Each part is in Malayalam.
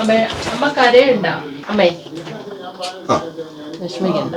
അമ്മ അമ്മ കരയണ്ട അമ്മേ. വിഷമിക്കണ്ട.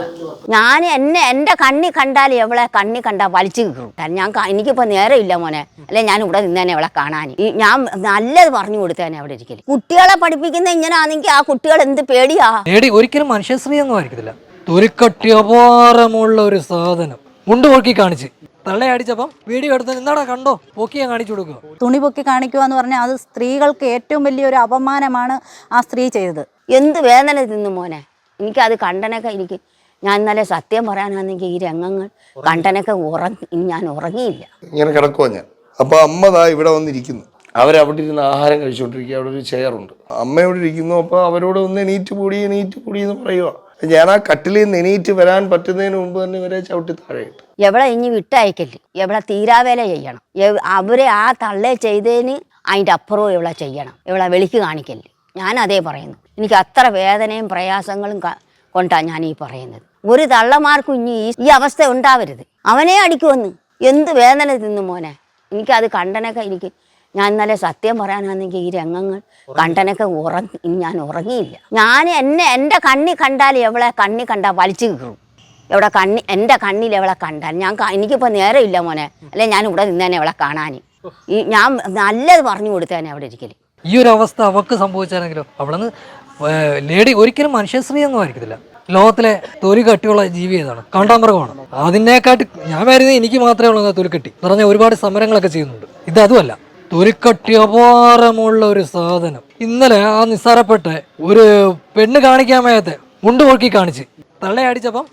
ഞാൻ എന്നെ എന്റെ കണ്ണി കണ്ടാൽ എവളെ കണ്ണി കണ്ടാൽ വലിച്ചു കീറും. കാരണം ഞാൻ ക- എനിക്കിപ്പോൾ ഇല്ല മോനെ. അല്ലെ ഞാൻ ഇവിടെ നിന്നേനെ അവളെ കാണാൻ ഈ ഞാൻ നല്ലത് പറഞ്ഞു കൊടുത്തേനെ അവിടെ ഇരിക്കൽ കുട്ടികളെ പഠിപ്പിക്കുന്ന ഇങ്ങനെ ആണെങ്കിൽ ആ കുട്ടികൾ എന്ത് പേടിയാ? പേടി ഒരിക്കലും മനുഷ്യശ്രീ ഒന്നും ആയിരിക്കത്തില്ല. തൊലിക്കട്ടി അപാരമുള്ള ഒരു സാധനം. മുണ്ട് പൊക്കി കാണിച്ച്. തള്ളയടിച്ചപ്പം വീഡിയോ എടുത്ത് നിന്നാടാ കണ്ടോ? പൊക്കി കാണിച്ചു കൊടുക്കുക. തുണി പൊക്കി കാണിക്കുക എന്ന് പറഞ്ഞാൽ അത് സ്ത്രീകൾക്ക് ഏറ്റവും വലിയൊരു അപമാനമാണ് ആ സ്ത്രീ ചെയ്തത്. എന്ത് വേദന തിന്നു മോനെ? എനിക്കത് കണ്ടനൊക്കെ എനിക്ക് ഞാൻ ഇന്നലെ സത്യം പറയാനാണെങ്കിൽ ഈ രംഗങ്ങൾ കണ്ടനൊക്കെ ഉറങ്ങി ഞാൻ ഉറങ്ങിയില്ല. ഇങ്ങനെ കിടക്കുവാ ഞാൻ. അപ്പൊ അമ്മ ദാ ഇവിടെ വന്നിരിക്കുന്നു. അവരവിടെ ഇരുന്ന് ആഹാരം കഴിച്ചുകൊണ്ടിരിക്കുക അവിടെ ഒരു ചെയറുണ്ട് അമ്മയോട് ഇരിക്കുന്നു അപ്പൊ അവരോട് ഒന്ന് നീറ്റ് പൂടി നീറ്റ് പൂടി എന്ന് പറയുക ഞാൻ ആ കട്ടിലിൽ നിന്ന് എണീറ്റ് വരാൻ പറ്റുന്നതിന് മുമ്പ് തന്നെ ഇവരെ ചവിട്ടി താഴെ എവിടെ ഇനി വിട്ടയക്കൽ? എവിടെ തീരാവേല ചെയ്യണം. അവരെ ആ തള്ളേ ചെയ്തതിന് അതിന്റെ അപ്പുറവും ഇവിടെ ചെയ്യണം. ഇവിടെ വെളിക്ക് കാണിക്കൽ. ഞാൻ അതേ പറയുന്നു. എനിക്ക് അത്ര വേദനയും പ്രയാസങ്ങളും കൊണ്ടാണ് ഞാൻ ഈ പറയുന്നത്. ഒരു തള്ളമാർക്കും ഇനി ഈ അവസ്ഥ ഉണ്ടാവരുത്. അവനെ അടിക്കുമെന്ന്. എന്ത് വേദന തിന്നു മോനെ? എനിക്കത് കണ്ടനൊക്കെ എനിക്ക് ഞാൻ ഇന്നലെ സത്യം പറയാനാണെങ്കിൽ ഈ രംഗങ്ങൾ കണ്ടനൊക്കെ ഉറങ്ങി. ഞാൻ ഉറങ്ങിയില്ല. ഞാൻ എന്നെ എന്റെ കണ്ണി കണ്ടാൽ എവളെ കണ്ണി കണ്ടാൽ വലിച്ചു കീറും. എവിടെ കണ്ണി എന്റെ കണ്ണിൽ എവളെ കണ്ടാൽ. ഞാൻ എനിക്കിപ്പോൾ ഇല്ല മോനെ. അല്ലെ ഞാൻ ഇവിടെ നിന്നേനെ എവളെ കാണാൻ ഈ ഞാൻ നല്ലത് പറഞ്ഞു കൊടുത്തേനെ അവിടെ ഇരിക്കൽ. ഈ ഒരു അവസ്ഥ അവക്ക് സംഭവിച്ചാണെങ്കിലോ അവളെന്ന് ലേഡി ഒരിക്കലും മനുഷ്യശ്രീ ഒന്നും ആയിരിക്കത്തില്ല. ലോകത്തിലെ തൊലി കട്ടിയുള്ള ജീവി ഏതാണ്? കാണ്ടാമൃഗമാണ്. അതിനെക്കാട്ടി ഞാൻ വരുന്നത് എനിക്ക് മാത്രമേ ഉള്ളൂ തൊലി കെട്ടി. പറഞ്ഞ ഒരുപാട് സമരങ്ങളൊക്കെ ചെയ്യുന്നുണ്ട്. ഇത് അതുമല്ല. തൊലിക്കട്ടി അപാരമുള്ള ഒരു സാധനം. ഇന്നലെ ആ നിസ്സാരപ്പെട്ട ഒരു പെണ്ണ് കാണിക്കാൻ വയ്യാത്ത മുണ്ട് പൊക്കി കാണിച്ച്. തള്ളയടിച്ചപ്പം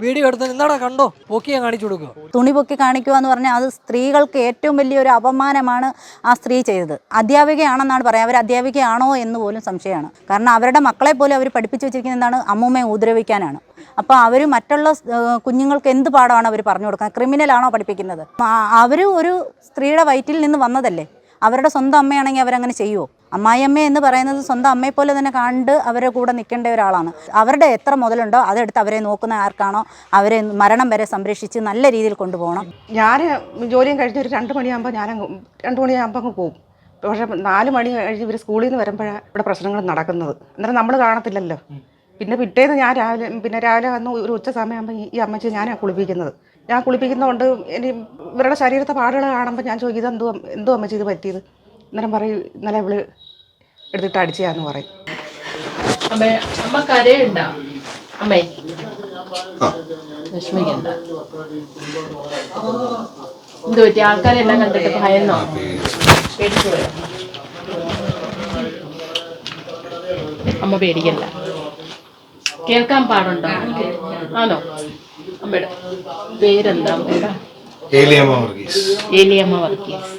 വീഡിയോ എടുത്ത് എന്താടാ കണ്ടോ? പൊക്കിയാ കാണിച്ചു കൊടുക്കുക. തുണി പൊക്കി കാണിക്കുക എന്ന് പറഞ്ഞാൽ അത് സ്ത്രീകൾക്ക് ഏറ്റവും വലിയൊരു അപമാനമാണ് ആ സ്ത്രീ ചെയ്തത്. അധ്യാപികയാണെന്നാണ് പറയാം. അവർ അധ്യാപികയാണോ എന്ന് പോലും സംശയമാണ്. കാരണം അവരുടെ മക്കളെ പോലും അവർ പഠിപ്പിച്ചു വെച്ചിരിക്കുന്നത് എന്താണ്? അമ്മൂമ്മയെ ഉപദ്രവിക്കാനാണ്. അപ്പോൾ അവർ മറ്റുള്ള കുഞ്ഞുങ്ങൾക്ക് എന്ത് പാഠമാണ് അവർ പറഞ്ഞു കൊടുക്കുന്നത്? ക്രിമിനലാണോ പഠിപ്പിക്കുന്നത്? അവർ ഒരു സ്ത്രീയുടെ വയറ്റിൽ നിന്ന് വന്നതല്ലേ? അവരുടെ സ്വന്തം അമ്മയാണെങ്കിൽ അവരങ്ങനെ ചെയ്യുമോ അമ്മായിയമ്മ എന്ന് പറയുന്നത് സ്വന്തം അമ്മയെ പോലെ തന്നെ കണ്ട് അവരുടെ കൂടെ നിൽക്കേണ്ട ഒരാളാണ്. അവരുടെ എത്ര മുതലുണ്ടോ അതെടുത്ത് അവരെ നോക്കുന്ന ആർക്കാണോ അവരെ മരണം വരെ സംരക്ഷിച്ച് നല്ല രീതിയിൽ കൊണ്ടുപോകണം. ഞാൻ ജോലിയും കഴിഞ്ഞ് ഒരു രണ്ട് മണിയാകുമ്പോൾ ഞാൻ രണ്ട് മണിയാകുമ്പോൾ അങ്ങ് പോകും പക്ഷേ നാല് മണി കഴിഞ്ഞ് ഇവർ സ്കൂളിൽ നിന്ന് വരുമ്പോഴാണ് ഇവിടെ പ്രശ്നങ്ങൾ നടക്കുന്നത്. അന്നേരം നമ്മൾ കാണത്തില്ലല്ലോ. പിന്നെ പിറ്റേന്ന് ഞാൻ രാവിലെ പിന്നെ രാവിലെ വന്ന് ഒരു ഉച്ച സമയമാകുമ്പോൾ ഈ അമ്മച്ചി ഞാനാണ് കുളിപ്പിക്കുന്നത്. ഞാൻ കുളിപ്പിക്കുന്നതുകൊണ്ട് ഇനി ഇവരുടെ ശരീരത്തെ പാടുകൾ കാണുമ്പോൾ ഞാൻ ചോദിക്കും എന്തോ എന്തോ അമ്മച്ചി ഇത് പറ്റിയത്? അന്നേരം പറയും ഇന്നലെ ഇവൾ എടുത്തിട്ട് അടിച്ചാന്ന് പറയും. അമ്മേ അമ്മ കരയുണ്ടോ? അമ്മേ. ആ. വിഷമിക്കണ്ട. എന്ത് പറ്റി? ആൾക്കാരെല്ലാം കണ്ടിട്ട് ഭയന്നോ? പേടിച്ചു അമ്മ പേടിക്കണ്ട. കേൾക്കാൻ പാടുണ്ടോ? ആണോ? അമ്മയുടെ പേരെന്താ അമ്മയുടെ ഏലിയമ്മ വർഗീസ്. ഏലിയമ്മ വർഗീസ്.